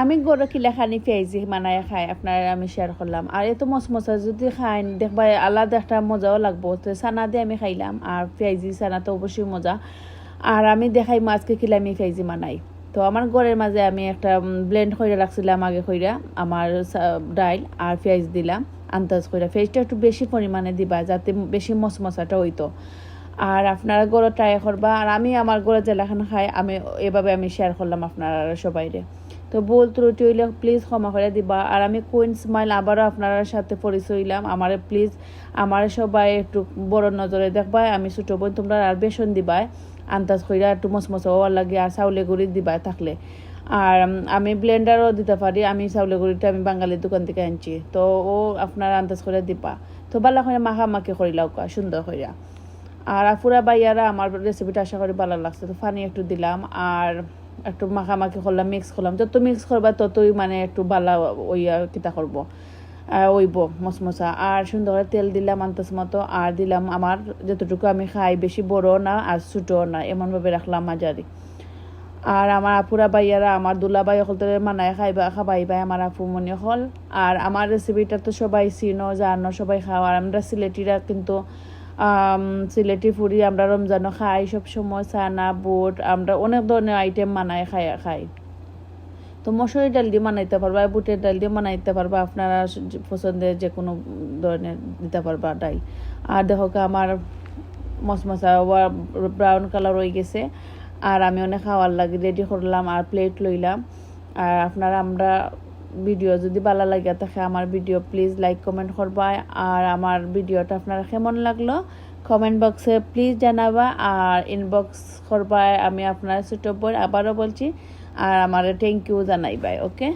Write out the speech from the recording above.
আমি গরু কিলা খানি পেঁয়াজি বানায় খাই, আপনার আমি শেয়ার করলাম। আর এত মশমশা যদি খাই, দেখবা আলাদা একটা মজাও লাগবো। তো সানা দিয়ে আমি খাইলাম, আর পেঁয়াজি সানা তো অবশ্যই মজা। আর আমি দেখাই মাছকে কিলা আমি পেঁয়াজি বানাই তো আমার ঘরের মাঝে আমি একটা ব্লেন্ড করে রাখছিলাম আগে কইরা, আমার ডাইল আর পেঁয়াজ দিলাম, আন্দাজ করে পেঁয়াজটা একটু বেশি পরিমাণে দিবা, যাতে বেশি মশমশাটা হইতো। আর আপনারা গরো ট্রাই করবা, আর আমি আমার গরো জেলাখান খাই, আমি এভাবে আমি শেয়ার করলাম আপনারা সবাইরে। তো বল ত্রুটি হইলে প্লিজ ক্ষমা করে দিবা। আর আমি কুইন স্মাইল আবারও আপনার সাথে পরিচয় হইলাম। আমার প্লিজ আমার সবাই একটু বড় নজরে দেখবা আমি ছোটো বোন, তোমরা আর বেসন দিবাই আন্দাজ কইরা একটু মচমচা হওয়ার লাগে আর চাউলে গুড়ি দিবাই থাকলে। আর আমি ব্লেন্ডারও দিতে পারি। আমি চাউলে গুড়িটা আমি বাঙালির দোকান থেকে আনছি। তো ও আপনার আন্দাজ করে দিবা। তো বালা করে মাখামাখি করিলাও কা সুন্দর কইরা। আর আফুরা বাইয়ারা আমার রেসিপিটা আশা করি ভালো লাগছে। তো ফানি একটু দিলাম। আর একটু মাখামাখি করলাম মিক্স করলাম। যত মিক্স করবা ততই মানে একটু ভালো ওই আর কিতা করব। ওইব মশমশা আর সুন্দর করে তেল দিলাম আন্তাজ মতো। আর দিলাম আমার যতটুকু আমি খাই, বেশি বড় না আর ছোটো না, এমনভাবে রাখলাম মাঝারি। আর আমার আপুরা বাইয়ারা আমার দুলা দুলাবাই হল মানায় খাইবা খাবাইবাই আমার আপু মনে হল আর আমার রেসিপিটা তো সবাই চিনো, জানো, সবাই খাওয়া আর আমরা সিলেটিরা কিন্তু সিলেটি ফুরি আমরা রমজানও খাই, সব সময় চানা, বুট, আমরা অনেক ধরনের আইটেম মানায় খাই খাই। তো মসুরি ডাল দিয়ে বানাইতে পারবা, বুটের ডাল দিয়ে বানাইতে পারবা, আপনারা পছন্দের যে কোনো ধরনের দিতে পারবা ডাল আর দেখো আমার মশমশা ব্রাউন কালার হয়ে গেছে, আর আমি অনেক খাওয়ার লাগে রেডি করলাম, আর প্লেট লইলাম। আর আপনারা আমরা ভিডিও যদি ভালো লাগে থাকে আমার ভিডিও প্লিজ লাইক কমেন্ট করবা। আর আমার ভিডিওটা আপনারা কেমন লাগল কমেন্ট বক্সে প্লিজ জানাবা। আর ইনবক্স করবা আমি আপনার ছোটো বই আবারও বলছি। আর আমার থ্যাংক ইউ জানাইবাই ওকে